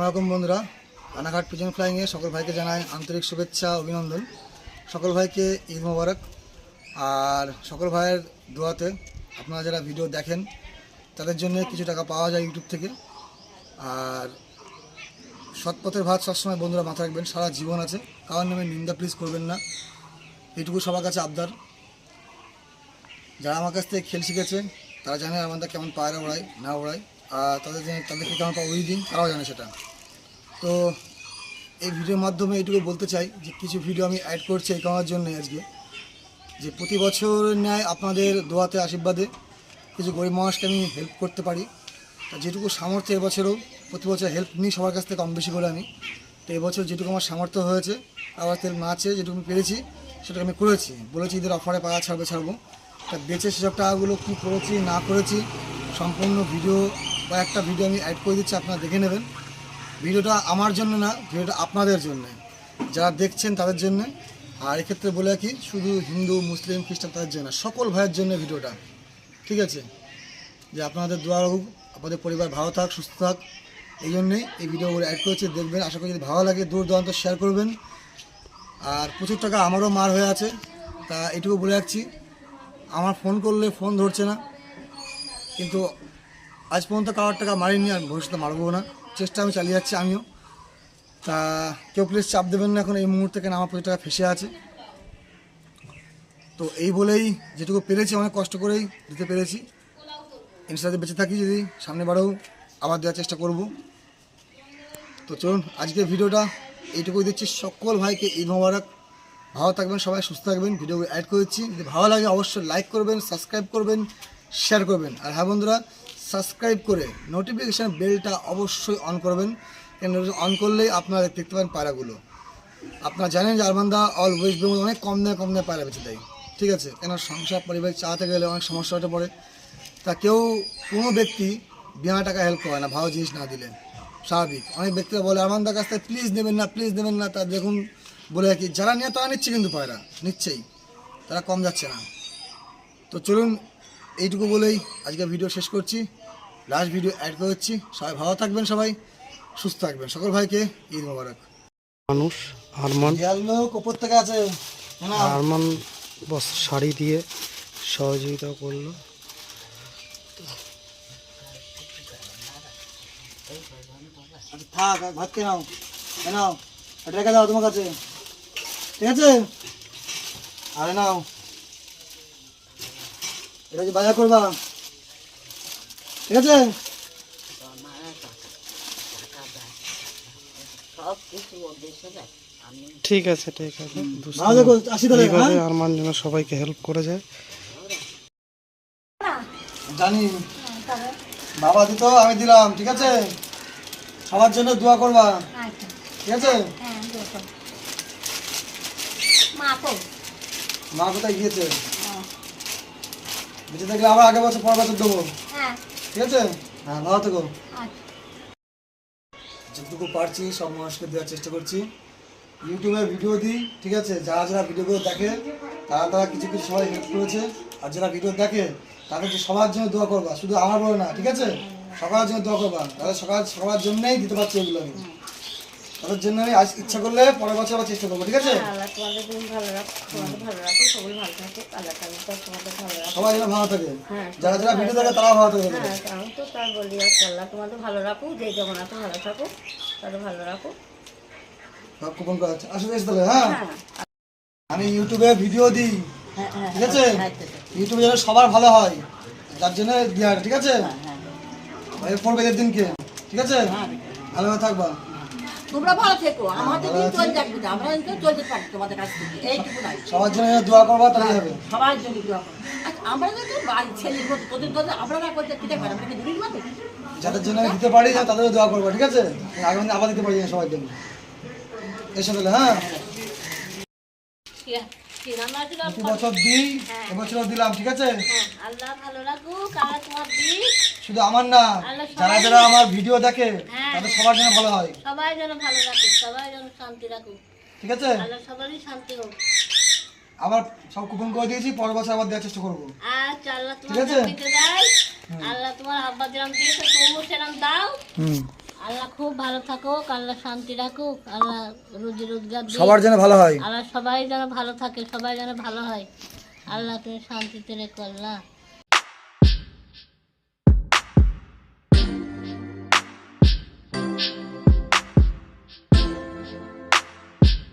আসসালামাইকুম বন্ধুরা। রানাঘাট পিজন ফ্লাইংয়ে সকল ভাইকে জানাই আন্তরিক শুভেচ্ছা, অভিনন্দন। সকল ভাইকে ঈদ মোবারক। আর সকল ভাইয়ের দোয়াতে আপনারা যারা ভিডিও দেখেন, তাদের জন্য কিছু টাকা পাওয়া যায় ইউটিউব থেকে। আর সৎপথের ভাত সবসময় বন্ধুরা মাথায় রাখবেন, সারা জীবন আছে। কারোর নামে নিন্দা প্লিজ করবেন না। এইটুকু সবার কাছে আবদার। যারা আমার কাছ থেকে খেল শিখেছে, তারা জানে আমাদের কেমন পায়রা ওড়ায়, না ওড়ায়। আর তাদের তাদেরকে কেমন পাওয়া ওই দিন তারাও জানে সেটা। তো এই ভিডিওর মাধ্যমে এইটুকু বলতে চাই যে কিছু ভিডিও আমি অ্যাড করছি এই কামার জন্য আজকে, যে প্রতি বছর ন্যায় আপনাদের দোয়াতে, আশীর্বাদে কিছু গরিব মানুষকে আমি হেল্প করতে পারি। তা যেটুকু সামর্থ্য এবছরও, প্রতি বছর হেল্প নিই সবার কাছ থেকে কম বেশি করে আমি। তো এবছর যেটুকু আমার সামর্থ্য হয়েছে, আবার তেল আছে যেটুকু আমি পেরেছি সেটা আমি করেছি। বলেছি ঈদের অফারে পাওয়া ছাড়বে, ছাড়বো। তা বেঁচে সেসব টাকাগুলো কী করেছি, না করেছি, সম্পূর্ণ ভিডিও বা একটা ভিডিও আমি অ্যাড করে দিচ্ছি, আপনারা দেখে নেবেন। ভিডিওটা আমার জন্য না, ভিডিওটা আপনাদের জন্য। যারা দেখছেন তাদের জন্য। আর এক্ষেত্রে বলে রাখি, শুধু হিন্দু, মুসলিম, খ্রিস্টান তাদের জন্য সকল ভাইয়ের জন্য ভিডিওটা। ঠিক আছে? যে আপনাদের দোয়া হোক আপনাদের পরিবার ভালো থাক, সুস্থ থাক। এই জন্যেই এই ভিডিওগুলো অ্যাড করেছি, দেখবেন। আশা করি যদি ভালো লাগে, দূর দূরান্ত শেয়ার করবেন। আর প্রচুর টাকা আমারও মার হয়ে আছে। তা এটুকু বলে রাখছি, আমার ফোন করলে ফোন ধরছে না। কিন্তু আজ পর্যন্ত কারোর টাকা মারিনি আর ভবিষ্যতে মারবো না। চেষ্টা আমি চালিয়ে যাচ্ছি, আমিও। তা কেউ প্লিজ চাপ দেবেন না এখন, এই মুহূর্তে কেন আমার প্রচুর টাকা ফেসে আছে। তো এই বলেই যেটুকু পেরেছি, অনেক কষ্ট করেই দিতে পেরেছি। ইনস্টাতে বেঁচে থাকি যদি, সামনে বারেও আবার দেওয়ার চেষ্টা করব। তো চলুন, আজকের ভিডিওটা এইটুকুই দিচ্ছি। সকল ভাইকে ঈদ মোবারক। ভালো থাকবেন সবাই, সুস্থ থাকবেন। ভিডিও অ্যাড করেছি যদি ভালো লাগে, অবশ্যই লাইক করবেন সাবস্ক্রাইব করবেন শেয়ার করবেন। আর হ্যাঁ বন্ধুরা সাবস্ক্রাইব করে নোটিফিকেশান বেলটা অবশ্যই অন করবেন। অন করলেই আপনারা দেখতে পাবেন পায়রাগুলো। আপনারা জানেন যে আরমান্দা অল ওয়েস্ট বেঙ্গল অনেক কম দামে কম দামে পায়রা বেঁচে দেয়। ঠিক আছে? কেন সংসার পরিবার চালাতে গেলে অনেক সমস্যা হতে পড়ে তা কেউ, কোনো ব্যক্তি বিনা টাকা হেল্প করে না, ভালো জিনিস না দিলে। স্বাভাবিক। অনেক ব্যক্তিরা বলে, আরমান্দার কাছ থেকে প্লিজ নেবেন না প্লিজ নেবেন না। তা দেখুন, বলে রাখি, যারা নিয়ে তারা নিচ্ছে কিন্তু পায়রা, নিচ্ছেই। তারা কম যাচ্ছে না। তো চলুন এইটুকু বলেই আজকে ভিডিও শেষ করছি। লাস্ট ভিডিও অ্যাড করছি। সবাই ভালো থাকবেন সবাই সুস্থ থাকবেন। সকল ভাইকে ঈদ মোবারক। মানুষ আরমান। লোক ওপর থেকে আছে। আরমান বস শাড়ি দিয়ে সহযোগিতা করল। থাক ভাত খেয়ে নাও। নাও। রেখে দাও তোমার কাছে। ঠিক আছে? আরে নাও। এটা যে বাজার করবা? ঠিক আছে? ঠিক আছে ঠিক আছে। এইভাবে হ্যাঁ? আরমান যেন সবাইকে হেল্প করে যায়। জানি। বাবা দিত আমি দিলাম ঠিক আছে? সবার জন্য দোয়া করবা। ঠিক আছে? হ্যাঁ মা কোথায় গিয়েছে। বেঁচে থাকলে আবার আগের বছর পরের বছর দেবো। হ্যাঁ। ঠিক আছে? হ্যাঁ ভালো থেকো। আচ্ছা। যতটুকু পারছি সব মানুষকে দেওয়ার চেষ্টা করছি। ইউটিউবে ভিডিও দিই ঠিক আছে? যারা যারা ভিডিওগুলো দেখে তারা তারা কিছু কিছু সবাই হেল্প করেছে। আর যারা ভিডিও দেখে তাদেরকে সবার জন্য দোয়া করবা। শুধু আমার বলে না ঠিক আছে? সবার জন্য দোয়া করবা। তাদের সকাল সবার জন্যই দিতে পারছি এগুলো আমি। তাদের জন্য আমি আজ ইচ্ছা করলে পরের বছর আবার চেষ্টা করব ঠিক আছে? আল্লাহ তোমাদের দিন ভালো রাখো তোমাদের ভালো রাখো সবাই ভালো থাকে আল্লাহ তালা তোমাদের ভালো রাখো সবাই যেন ভালো থাকে। হ্যাঁ। যারা যারা ভিডিও দেখে তারা ভালো থাকে। হ্যাঁ আমি তো তার বলি আল্লাহ তোমাদের ভালো রাখো যে যেমন আছে ভালো থাকো তাদের ভালো রাখো সব কুপন করা আছে। আসলে এসে তাহলে হ্যাঁ? হ্যাঁ। আমি ইউটিউবে ভিডিও দিই হ্যাঁ হ্যাঁ ঠিক আছে? ইউটিউবে যেন সবার ভালো হয় তার জন্য দেওয়া ঠিক আছে? হ্যাঁ পড়বে দিনকে ঠিক আছে? ভালো ভাবে থাকবা। তোমরা ভালো থেকো আমাদের দিন চলে যাবে না। আমরা কিন্তু চলতে পারি তোমাদের কাছ থেকে এইটুকু নাই। সবার জন্য যেন দোয়া করব তাহলে হবে। সবার জন্য দোয়া করব আচ্ছা আমরা যদি বাড়ি ছেলে তোদের তোদের আমরা না করতে কিনে পারি আমরা কি মাতে? যাদের জন্য দিতে পারি না তাদেরও দোয়া করব ঠিক আছে? আগামী দিনে আবার দিতে পারি যেন সবার জন্য। এসে তাহলে হ্যাঁ? প্রতি বছর দিই এবছরও দিলাম ঠিক আছে? হ্যাঁ, আল্লাহ ভালো রাখুক আল্লাহ তোমার দিন শুধু আমার না যারা যারা আমার ভিডিও দেখে হ্যাঁ। তাদের সবার জন্য ভালো হয়। সবাই যেন ভালো রাখুক সবাই যেন শান্তি রাখুক। ঠিক আছে? আল্লাহ সবারই শান্তি হোক। আবার সব কুপন করে দিয়েছি পরের বছর আবার দেওয়ার চেষ্টা করব। আচ্ছা আল্লাহ ঠিক তোমার আছে? দিতে দেয়। আল্লাহ তোমার আব্বা যেরকম দিয়েছে তুমি সেরকম দাও। হুম। আল্লাহ খুব ভালো থাকুক আল্লাহ শান্তি রাখুক আল্লাহ রুজি রোজগার। সবার যেন ভালো হয়। আল্লাহ সবাই যেন ভালো থাকে সবাই যেন ভালো হয়। আল্লাহ তুমি শান্তিতে রেখো আল্লাহ।